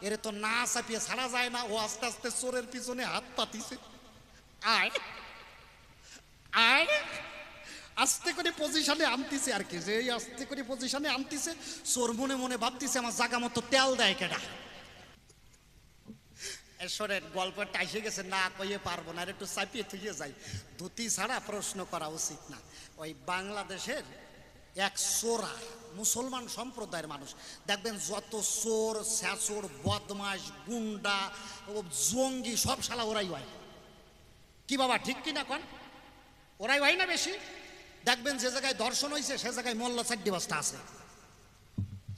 এরে তো না চাপিয়ে ছাড়া যায় না। ও আস্তে আস্তে চোরের পিছনে হাত পাতিছে। আয় আয়। আস্তে করে পজিশনে আনতিছে আর কি। যে এই আস্তে করে পজিশনে আনতিছে, চোর মনে মনে ভাবতিছে, আমার জাগা মতো তেল দেয় কেডা? এসরের গল্পটা এসে গেছে, না কইয়ে পারব না। আর একটু চাপিয়ে থুয়ে যাই। ধুতি ছাড়া প্রশ্ন করা উচিত না। ওই বাংলাদেশের এক সোরা মুসলমান সম্প্রদায়ের মানুষ। দেখবেন যত চোর স্যাচোর বদমাস গুন্ডা, ও জঙ্গি সব শালা ওরাই হয় কি বাবা, ঠিক কি না কন? ওরাই হয় না বেশি? দেখবেন যে জায়গায় দর্শন হয়েছে সে জায়গায় মোল্লা চারটি বস্তা আছে।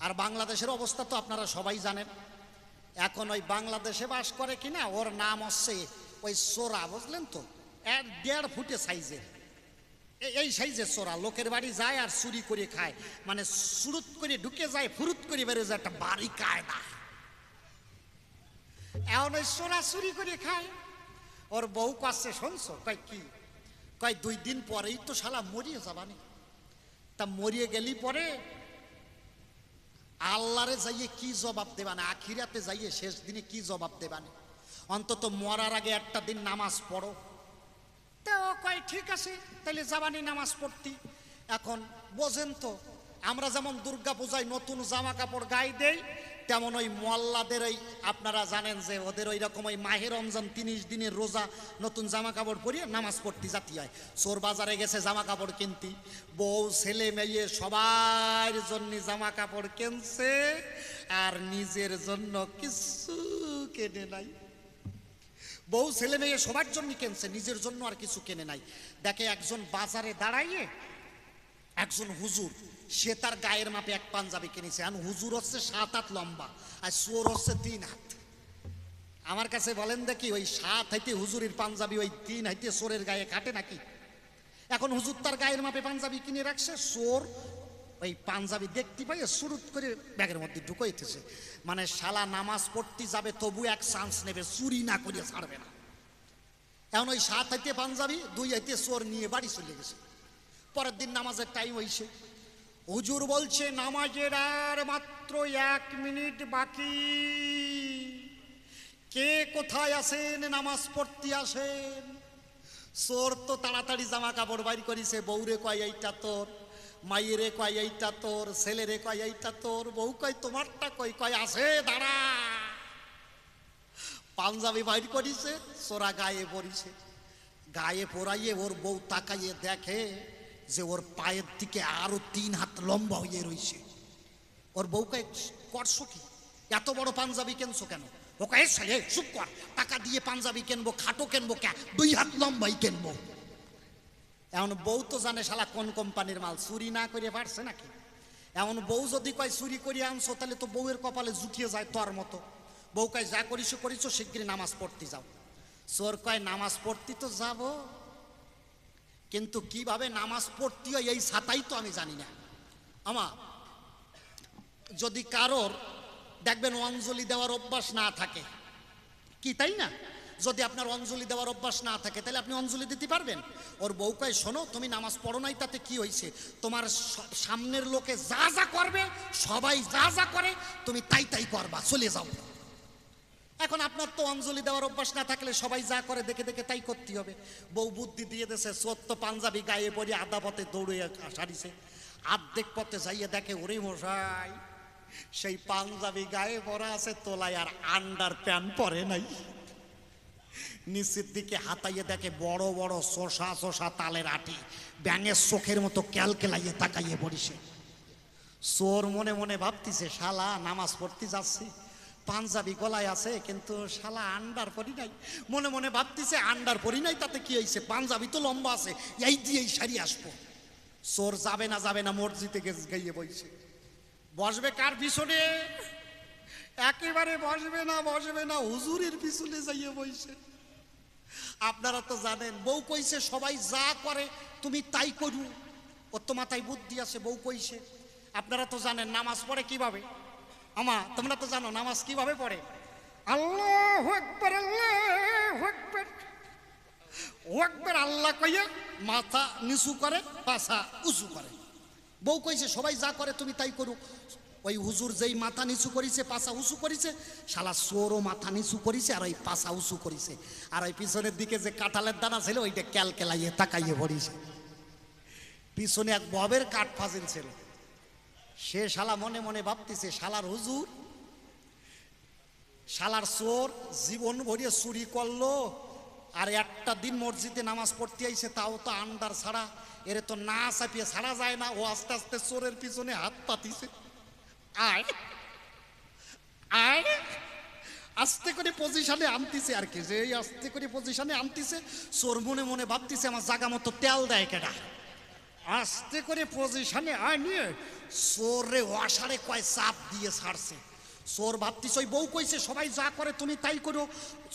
আর বাংলাদেশের অবস্থা তো আপনারা সবাই জানেন। এখন ওই বাংলাদেশে বাস করে কিনা, ওর নাম হচ্ছে ওই সোরা, বুঝলেন তো? এক দেড় ফুটে সাইজের। এই সাইজের সোরা লোকের বাড়ি যায় আর চুরি করে খায়। মানে সুরুত করে ঢুকে যায়, ফুরুত করে বেরো যায়, একটা বাড়ি কায়দা এখন ওই সোরা চুরি করে খায়। ওর বউ কাছে শুনছো? কয়, কি? কয়, দুই দিন পরেই তো শালা মরিয়ে যাবানি তা মরিয়ে গেলি পরে আল্লাহরে যাইয়ে কি জবাব দেবানে আখিরাতে যাইয়ে শেষ দিনে কি জবাব দেবানে অন্তত মরার আগে একটা দিন নামাজ পড়ো। তা ও কয়, ঠিক আছে তাহলে যাবানি নামাজ পড়তি। এখন বোঝেন তো, আমরা যেমন দুর্গা পূজায় নতুন জামা কাপড় গায়ে দেই, তেমন ওই মোয়াল্লাদের ওই আপনারা জানেন যে ওদের ওই রকম ওই মাহের রমজান তিরিশ দিনের রোজা নতুন জামা কাপড় পরিয়ে নামাজ পড়তে জাতি হয়। চোর বাজারে গেছে জামা কাপড় কিনতি। বউ, ছেলে, মেয়ে সবার জন্য জামা কাপড় কিনছে, আর নিজের জন্য কিছু কেনে নাই। বউ ছেলে মেয়ে সবার জন্য কিনছে? নিজের জন্য আর কিছু কেনে নাই। দেখে একজন বাজারে দাঁড়াইয়ে একজন হুজুর, সে তার গায়ের মাপে এক পাঞ্জাবি কিনেছে। আর হুজুর হচ্ছে সাত হাত লম্বা আর চোর হচ্ছে তিন হাত। আমার কাছে বলেন দেখি, ওই সাত হাইতে হুজুরের পাঞ্জাবি, ওই তিন হাইতে চোরের গায়ে কাটে নাকি? এখন হুজুর তার গায়ের মাপে পাঞ্জাবি কিনে রাখছে, চোর ওই পাঞ্জাবি দেখতে পাই শুরুত করে ব্যাগের মধ্যে ঢুকাইতেছে। মানে শালা নামাজ পড়তে যাবে তবু এক চান্স নেবে, চুরি না করে ছাড়বে না। এখন ওই সাত হাইতে পাঞ্জাবি, দুই হাইতে চোর নিয়ে বাড়ি চলে গেছে। পরের দিন নামাজের টাইম হয়েছে হুজুর বলছে, নামাজের আর মাত্র এক মিনিট বাকি। কে কোথায় আসেন নামাজ পড়তে আসেন। চোর তো তাড়াতাড়ি জামা কাপড় বাইর করিছে, বউরে কয়, এইটা তোর। মাইয়েরে কয়, এইটা তোর, ছেলেরে কয়, এইটা তোর, বউ কয়, তোমারটা কই? কয়, আছে, দাঁড়া। পাঞ্জাবি বাইর করিছে, সোরা গায়ে পরিছে। গায়ে পরাইয়ে ওর বউ তাকাইয়ে দেখে যে ওর পায়ের দিকে আরও তিন হাত লম্বা হয়ে রইছে। ওর বউকে করছ কি? এত বড় পাঞ্জাবি কেনছো কেন? ওকে চুপ কর। টাকা দিয়ে পাঞ্জাবি কেনবো, খাটো কিনবো কে দুই হাত লম্বাই কিনবো। এখন বউ তো জানে শালা কোন কোম্পানির মাল, চুরি না করে পারছে নাকি? এমন বউ যদি কয় চুরি করে আনছো, তাহলে তো বউয়ের কপালে জুটিয়ে যায় তোর মতো। বউ কয়, যা করিস করিস শিগগিরই নামাজ পড়তে যাও। চোর কয়, নামাজ পড়তে তো যাব, কিন্তু কীভাবে নামাজ পড়তে হয় এই ছাতাই তো আমি জানি না। আমা, যদি কারোর, দেখবেন অঞ্জলি দেওয়ার অভ্যাস না থাকে, কি তাই না? যদি আপনার অঞ্জলি দেওয়ার অভ্যাস না থাকে, তাহলে আপনি অঞ্জলি দিতে পারবেন। ওর বউ কয়, শোনো, তুমি নামাজ পড়ো নাই, তাতে কি হয়েছে তোমার সামনের লোকে যা যা করবে, সবাই যা যা করে, তুমি তাই তাই করবা, চলে যাও। এখন আপনার তো অঞ্জলি দেওয়ার অভ্যাস না থাকলে সবাই যা করে, দেখে দেখে তাই করতে হবে। বউ বুদ্ধি দিয়ে দেশে সত্য পাঞ্জাবি গায়ে পরে আদা পথে দৌড়ে সারিছে। আর্ধেক পথে যাইয়ে দেখে, ওরে মশাই, সেই পাঞ্জাবি গায়ে পরা আছে, তোলায় আর আন্ডার প্যান্ট পরে নাই। নিচের দিকে হাতাইয়ে দেখে বড় বড় শোষা শোষা তালের আটি, ব্যাঙের চোখের মতো ক্যালকেলাইয়ে তাকাইয়ে পড়িছে চোর মনে মনে ভাবতিছে, শালা নামাজ পড়তে যাচ্ছে, পাঞ্জাবি গলায় আছে, কিন্তু শালা আন্ডার পরি নাই। মনে মনে ভাবতিছে, আন্ডার পরি নাই, তাতে কি হয়েছে পাঞ্জাবি তো লম্বা আছে, এই দিয়েই সারি আসব। চোর যাবে না যাবে না, মসজিদে গেছে গাইয়ে বইছে, বসবে কার পিছনে? একেবারে বসবে না বসবে না, হুজুরের পিছনে যাইয়ে বইছে। আপনারা তো জানেন, বউ কইছে, সবাই যা করে তুমি তাই করু। ওর তো মাথায় বুদ্ধি আছে, বউ কইছে। আপনারা তো জানেন, নামাজ পড়ে কীভাবে? আমা, তোমরা তো জানো, নামাজ কীভাবে পড়ে? আল্লাহ একবার আল্লাহ একবার ও একবার আল্লাহ কইয়া মাথা নিচু করে পাশা উঁচু করে। বউ কইছে, সবাই যা করে তুমি তাই করু। ওই হুজুর যেই মাথা নিচু করিছে পাশা উঁচু করিছে, শালা সোরও মাথা নিচু করিছে আর ওই পাশা উঁচু করিছে। আর ওই পিছনের দিকে যে কাঁঠালের দানা ছিল, ওইটা ক্যালকেলাইয়ে তাকাইয়ে ভরিছে পিছনে এক ববের কাঠ ফাজিল ছিল। সে শালা মনে মনে ভাবতেছে, শালার হুজুর, শালার চোর জীবন ভরিয়ে চুরি করল, আর একটা দিন মসজিদে নামাজ পড়তে আইছে, তাও তো আন্ডার ছাড়া। এরে তো না চাপিয়ে ছাড়া যায় না, ও আস্তে আস্তে চোরের পিছনে হাত পাতিছে। আয়। আয়। আস্তে করে পজিশনে আনতিছে আর কি যে আস্তে করে পজিশনে আনতিছে চোর মনে মনে ভাবতিছে, আমার জাগা মতো তেল দেয় কেডা? আস্তে করে পজিশনে আনিয়ে চোরে ওয়াসারে কয় চাপ দিয়ে ছাড়ছে। চোর ভাবতিস ওই বউ কইছে, সবাই যা করে তুমি তাই করো।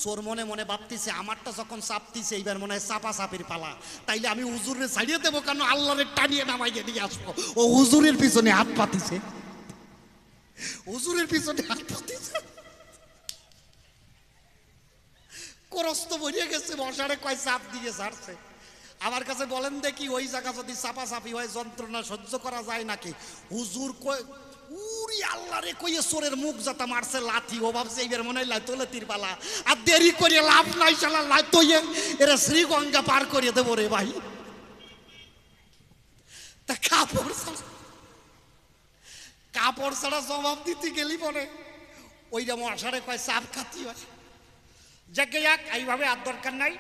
চোর মনে মনে ভাবতিছে, আমারটা যখন চাপতিছে এইবার মনে হয় চাপা চাপির পালা। তাইলে আমি হুজুরে ছাড়িয়ে দেবো কেন? আল্লাহরে টানিয়ে নামাইয়ে দিয়ে আসব। ও হুজুরের পিছনে হাত পাতিছে। হুজুরের পিছনে হাত পাতিছে করস্ত বইয়ে গেছে, মশারে কয় চাপ দিয়ে ছাড়ছে। আমার কাছে বলেন দেখি ওই জায়গা যদি চাপা চাপি হয়, যন্ত্রণা সহ্য করা যায় নাকি? হুজুর উরি আল্লাহ রে, কইয়ে সোরের মুখ যাতা মারছে, লাথি, ও ভাবছে এইবার মনে হয় তোলে তীরপালা আর দেরি করে লাভ নাই, শালা লাই তৈয়ে এরা শ্রীগঙ্গা পার করে দেবো রে ভাই। তা কাপড় কাপড় ছাড়া জবাব দিতে গেলি পরে ওই যেমন মশারে কয়, চাপ খাতি হয়। যাকে যাক, এইভাবে আর দরকার নাই।